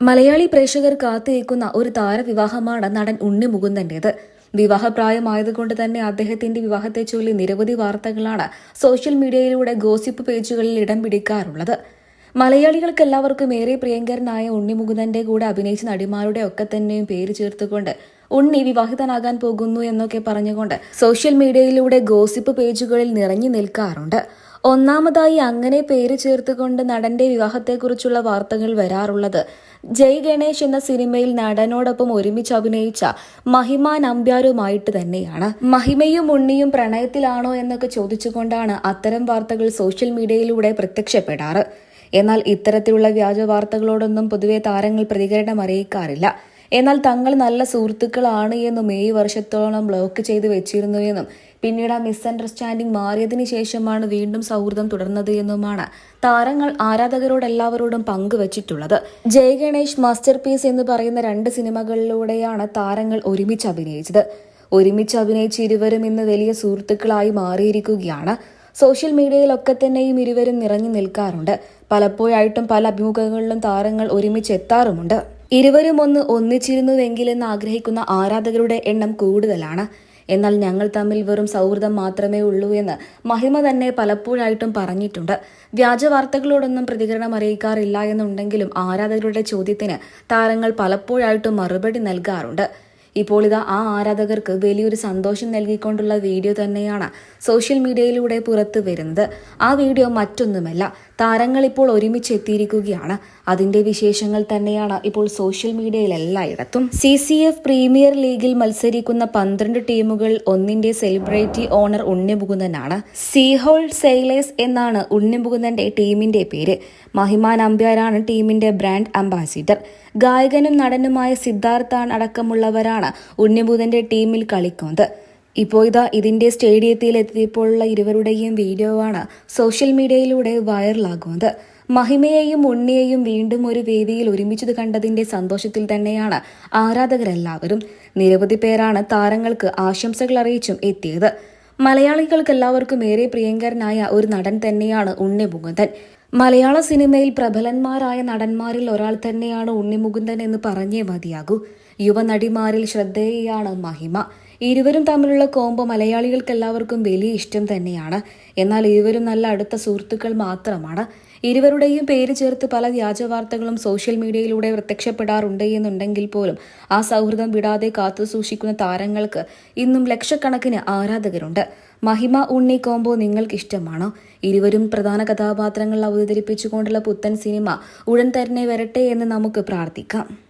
മലയാളി പ്രേക്ഷകർ കാത്തിരിക്കുന്ന ഒരു താരവിവാഹമാണ് നടൻ ഉണ്ണി മുകുന്ദന്റേത് വിവാഹപ്രായമായതുകൊണ്ട് തന്നെ അദ്ദേഹത്തിന്റെ വിവാഹത്തെ ചൊല്ലി നിരവധി വാർത്തകളാണ് സോഷ്യൽ മീഡിയയിലൂടെ ഗോസിപ്പ് പേജുകളിൽ ഇടം പിടിക്കാറുള്ളത്. മലയാളികൾക്ക് എല്ലാവർക്കും ഏറെ പ്രിയങ്കരനായ ഉണ്ണി മുകുന്ദന്റെ കൂടെ അഭിനയിച്ച നടിമാരുടെ ഒക്കെ തന്നെയും പേര് ചേർത്തുകൊണ്ട് ഉണ്ണി വിവാഹിതനാകാൻ പോകുന്നു എന്നൊക്കെ പറഞ്ഞുകൊണ്ട് സോഷ്യൽ മീഡിയയിലൂടെ ഗോസിപ്പ് പേജുകളിൽ നിറഞ്ഞു നിൽക്കാറുണ്ട്. ഒന്നാമതായി അങ്ങനെ പേര് ചേർത്തുകൊണ്ട് നടന്റെ വിവാഹത്തെക്കുറിച്ചുള്ള വാർത്തകൾ വരാറുള്ളത്. ജയ് ഗണേഷ് എന്ന സിനിമയിൽ നടനോടൊപ്പം ഒരുമിച്ച് അഭിനയിച്ച മഹിമ നമ്പ്യാരുമായിട്ട് തന്നെയാണ്. മഹിമയും ഉണ്ണിയും പ്രണയത്തിലാണോ എന്നൊക്കെ ചോദിച്ചുകൊണ്ടാണ് അത്തരം വാർത്തകൾ സോഷ്യൽ മീഡിയയിലൂടെ പ്രത്യക്ഷപ്പെടാറ്. എന്നാൽ ഇത്തരത്തിലുള്ള വ്യാജ വാർത്തകളോടൊന്നും പൊതുവെ താരങ്ങൾ പ്രതികരണം അറിയിക്കാറില്ല. എന്നാൽ തങ്ങൾ നല്ല സുഹൃത്തുക്കളാണ് എന്നും ഏഴ് വർഷത്തോളം ബ്ലോക്ക് ചെയ്ത് വെച്ചിരുന്നു എന്നും. പിന്നീട് ആ മിസ്അണ്ടർസ്റ്റാൻഡിംഗ് മാറിയതിനു ശേഷമാണ് വീണ്ടും സൗഹൃദം തുടർന്നത് എന്നുമാണ് താരങ്ങൾ ആരാധകരോടെല്ലാവരോടും പങ്കുവച്ചിട്ടുള്ളത് ജയ് ഗണേഷ് മാസ്റ്റർ പീസ് എന്ന് പറയുന്ന രണ്ട് സിനിമകളിലൂടെയാണ് താരങ്ങൾ ഒരുമിച്ച് അഭിനയിച്ചത്. ഒരുമിച്ച് അഭിനയിച്ച ഇരുവരും ഇന്ന് വലിയ സുഹൃത്തുക്കളായി മാറിയിരിക്കുകയാണ്. സോഷ്യൽ മീഡിയയിലൊക്കെ തന്നെയും ഇരുവരും നിറഞ്ഞു നിൽക്കാറുണ്ട്. പലപ്പോഴായിട്ടും പല അഭിമുഖങ്ങളിലും താരങ്ങൾ ഒരുമിച്ച് എത്താറുമുണ്ട്. ഇരുവരും ഒന്ന് ഒന്നിച്ചിരുന്നുവെങ്കിലെന്ന് ആഗ്രഹിക്കുന്ന ആരാധകരുടെ എണ്ണം കൂടുതലാണ്. എന്നാൽ ഞങ്ങൾ തമ്മിൽ വെറും സൗഹൃദം മാത്രമേ ഉള്ളൂ എന്ന് മഹിമ തന്നെ പലപ്പോഴായിട്ടും പറഞ്ഞിട്ടുണ്ട്. വ്യാജ വാർത്തകളോടൊന്നും പ്രതികരണം അറിയിക്കാറില്ല എന്നുണ്ടെങ്കിലും ആരാധകരുടെ ചോദ്യത്തിന് താരങ്ങൾ പലപ്പോഴായിട്ടും മറുപടി നൽകാറുണ്ട്. ഇപ്പോൾ ഇതാ ആ ആരാധകർക്ക് വലിയൊരു സന്തോഷം നൽകിക്കൊണ്ടുള്ള വീഡിയോ തന്നെയാണ് സോഷ്യൽ മീഡിയയിലൂടെ പുറത്തു വരുന്നത്. ആ വീഡിയോ മറ്റൊന്നുമല്ല താരങ്ങൾ ഇപ്പോൾ ഒരുമിച്ച് എത്തിയിരിക്കുകയാണ്. അതിന്റെ വിശേഷങ്ങൾ തന്നെയാണ് ഇപ്പോൾ സോഷ്യൽ മീഡിയയിൽ എല്ലായിടത്തും. സി സി എഫ് പ്രീമിയർ ലീഗിൽ മത്സരിക്കുന്ന പന്ത്രണ്ട് ടീമുകൾ ഒന്നിന്റെ സെലിബ്രിറ്റി ഓണർ ഉണ്ണിമുകുന്ദനാണ്. സീഹോൾ സെയിലേഴ്സ് എന്നാണ് ഉണ്ണിമുകുന്ദന്റെ ടീമിന്റെ പേര്. മഹിമ നമ്പ്യാരാണ് ടീമിന്റെ ബ്രാൻഡ് അംബാസിഡർ. ഗായകനും നടനുമായ സിദ്ധാർത്ഥാൻ അടക്കമുള്ളവരാണ് ഉണ്ണിമുകുന്ദന്റെ ടീമിൽ കളിക്കുന്നത്. ഇപ്പോൾ ഇതാ ഇതിന്റെ സ്റ്റേഡിയത്തിൽ എത്തിയപ്പോഴുള്ള ഇരുവരുടെയും വീഡിയോ ആണ് സോഷ്യൽ മീഡിയയിലൂടെ വൈറലാകുന്നത്. മഹിമയെയും ഉണ്ണിയെയും വീണ്ടും ഒരു വേദിയിൽ ഒരുമിച്ചത് കണ്ടതിന്റെ സന്തോഷത്തിൽ തന്നെയാണ് ആരാധകരെല്ലാവരും. നിരവധി പേരാണ് താരങ്ങൾക്ക് ആശംസകൾ അറിയിച്ചും എത്തിയത്. മലയാളികൾക്ക് എല്ലാവർക്കും ഏറെ പ്രിയങ്കരനായ ഒരു നടൻ തന്നെയാണ് ഉണ്ണി മുകുന്ദൻ മലയാള സിനിമയിൽ പ്രബലന്മാരായ നടന്മാരിൽ ഒരാൾ തന്നെയാണ് ഉണ്ണിമുകുന്ദൻ എന്ന് പറഞ്ഞേ മതിയാകൂ. യുവനടിമാരിൽ ശ്രദ്ധേയയാണ് മഹിമ. ഇരുവരും തമ്മിലുള്ള കോംബോ മലയാളികൾക്ക് എല്ലാവർക്കും വലിയ ഇഷ്ടം തന്നെയാണ്. എന്നാൽ ഇരുവരും നല്ല അടുത്ത സുഹൃത്തുക്കൾ മാത്രമാണ്. ഇരുവരുടെയും പേര് ചേർത്ത് പല വ്യാജ വാർത്തകളും സോഷ്യൽ മീഡിയയിലൂടെ പ്രത്യക്ഷപ്പെടാറുണ്ട് എന്നുണ്ടെങ്കിൽ പോലും ആ സൗഹൃദം വിടാതെ കാത്തു സൂക്ഷിക്കുന്ന താരങ്ങൾക്ക് ഇന്നും ലക്ഷക്കണക്കിന് ആരാധകരുണ്ട്. മഹിമ ഉണ്ണി കോംബോ നിങ്ങൾക്ക് ഇഷ്ടമാണോ ഇരുവരും പ്രധാന കഥാപാത്രങ്ങൾ അവതരിപ്പിച്ചുകൊണ്ടുള്ള പുത്തൻ സിനിമ ഉടൻ തന്നെ വരട്ടെ എന്ന് നമുക്ക് പ്രാർത്ഥിക്കാം.